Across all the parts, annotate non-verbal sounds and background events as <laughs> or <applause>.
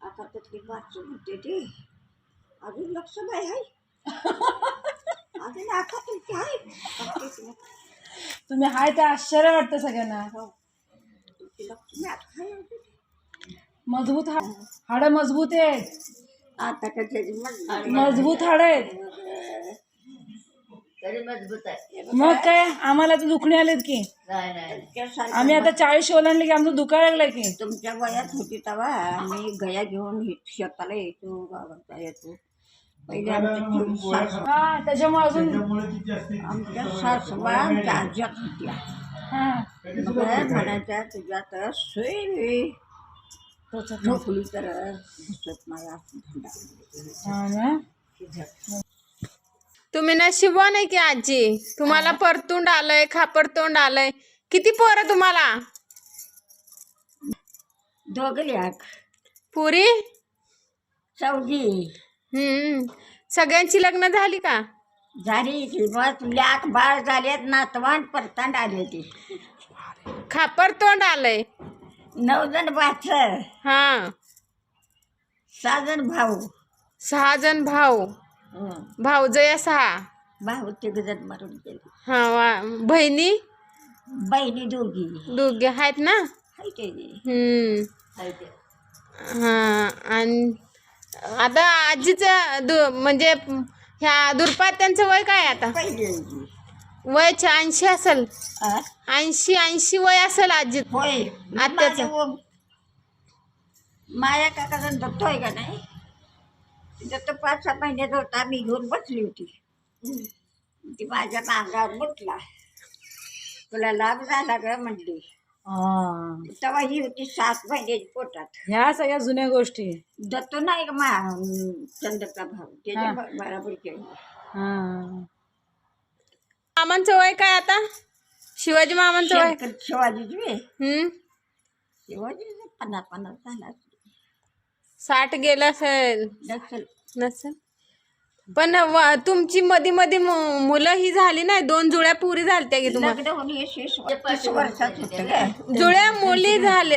आता त्यातली ते अजून लक्ष नाही आहे. <laughs> अजून आता तुमची आहे. आता तेच नाही. तुम्ही हाय ते आश्चर्य वाटतं सगळ्यांना. तुमची अजून. मजबूत हा हाड मजबूत आहेत. आता मजबूत हाड आहेत. तरी मजबूत आहे मग काय? आम्हाला तर दुखणे आलेत की. नाही नाही तुमच्यासारखं आम्ही आता चाळीस ओलांडले की आमचं दुखायला लागलं की. तुमच्या वयात होती तेव्हा आम्ही गया घेऊन हे शेताला येतो गावाचा येतो. पहिले आमच्या सासू हा त्याच्यामुळे अजून आमच्या सासूबा आमच्या आज्यात होत्या. हा. मग म्हणायच्या तुझ्यात सोय झोपली तर. हा ना? तुम्ही नशिबवान आहे की आजी. तुम्हाला परतोंड आलंय खापरतोंड आलंय. किती पोरं तुम्हाला? पुरी? चौघी. हम्म. सगळ्यांची लग्न झाली का? झाली की मग लेक बाळ झालेत नातवान परतांड आले ते. खापरतोंड आलंय. नऊ जण बाचं हा. सहा जण भाऊ. सहा जण भाऊ. भाऊजया सहा भाऊ तिघ जण मरून गेले. हा वा. बहिणी? बहिणी दोघी. दोघे आहेत ना? हाय ते हम्म. ते. हा आणि आता आजीचं दु म्हणजे ह्या दुर्पात्यांचं वय काय आता? पहिली वय ऐंशी असेल. आ? ऐंशी ऐंशी वय असेल आजी होय. आत्याचं. माझं व- माया काकाचा दत्त आहे का नाही? दत्त पाच सहा महिन्याचा होता मी घेऊन बसली होती. ती माझ्या मागावर मुटला तुला लाभ झाला ग म्हणली. हा. तेव्हा ही होती सात महिन्याची पोटात. ह्या सगळ्या जुन्या गोष्टी. दत्त नाही का मा चंद्रचा भाऊ. त्याच्या हा. ब- बरोबर केलं. हा. मामांचं वय काय आता? शिवाजी मामांचं वय? शंकर शिवाजीची वे हम्म. शिवाजी पन्नास पन्नास झाला साठ गेलं असेल. नसेल. नसेल? पण व- तुमची मधी मध्ये मु- मुलं ही झाली नाही? दोन जुळ्या पुरी झालत्या की तुम्हाला लग्न होऊन हे वीस तीस वर्षात होतं काय? जुळ्या मुली झाले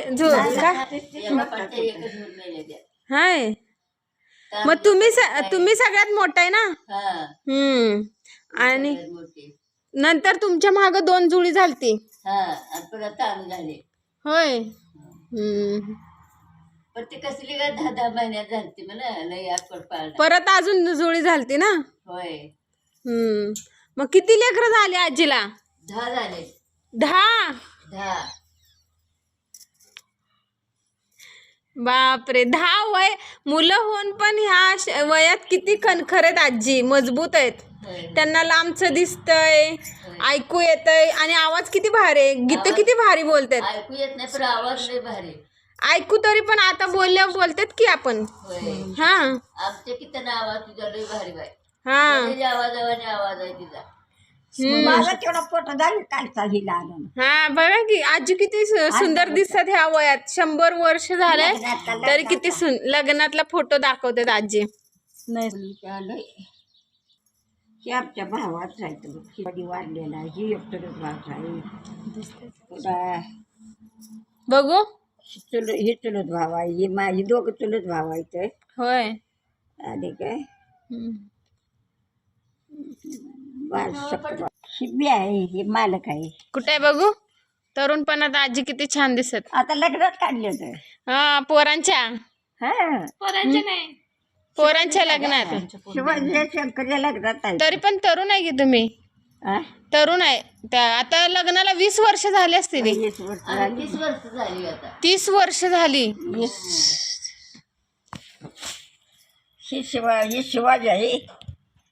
त्या. हाय. मग तुम्ही स- तुम्ही सगळ्यात मोठा आहे ना? हा. हम्म. आणि नंतर तुमच्या माग दोन जुळी झालती. हा झाले. होय. हम्म. पण ते कसली काय दहा दहा महिन्यात झालती म्हणा पाळला परत अजून जुळी झालती ना? होय. हम्म. मग किती लेकरं झाली आजीला? दहा झाले. दहा? दहा. बापरे दहा वय मुलं होऊन पण ह्या श- वयात किती खनखरेत आजी मजबूत आहेत. होय. त्यांना लांबचं दिसतंय ऐकू येतंय आणि आवाज किती भारी आहे? गीत किती भारी बोलतात. ऐकू येत नाही पण आवाज भारी ऐकू तरी पण आता बोलल्या बोलतात की आपण. होय. हा. आमच्या किती आवाज तुझा लई भारी बाय हा. आवाजावाने आवाज आहे तिचा. तेवढा पोट हा बघा की आजी किती सु- सुंदर दिसतात ह्या वयात. शंभर वर्ष झाले तरी किती लग्नातला फोटो दाखवतात आजी. नाही हे. आमच्या भावाचं आहे तो. शिवाजी वाढलेला ही एकटं भावाचं आहे. बघू. चुल हे चुलत भाव आहे हे माझी दोघं चुलत भाव आहेत होय. आणि काय? हम्म. बाळ सक्र ही मी आहे हे मालक आहे. कुठे आहे बघू? तरुणपणात आजी किती छान दिसत. आता लग्नात काढले तर हा पोरांच्या? हा. पोरांच्या लग्नात शिवाजी शंकरच्या लग्नात आहे. तरी पण तरुण आहे की तुम्ही? तरुण आहे. त्या आता लग्नाला वीस वर्ष झाली असतील वीस वर्ष आणि झाली. तीस वर्ष झाली आता. तीस वर्ष झाली. वीस. ही शिवा ही शिवाजी आहे.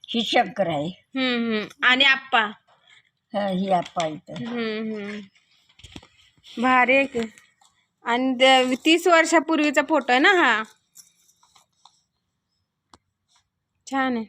ही शंकर आहे. हम्म हम्म. आणि आप्पा. हा, ही आप्पा इथं. हम्म हम्म. भारी आहे की. आणि तीस वर्षापूर्वीचा फोटो आहे ना हा? छान आहे.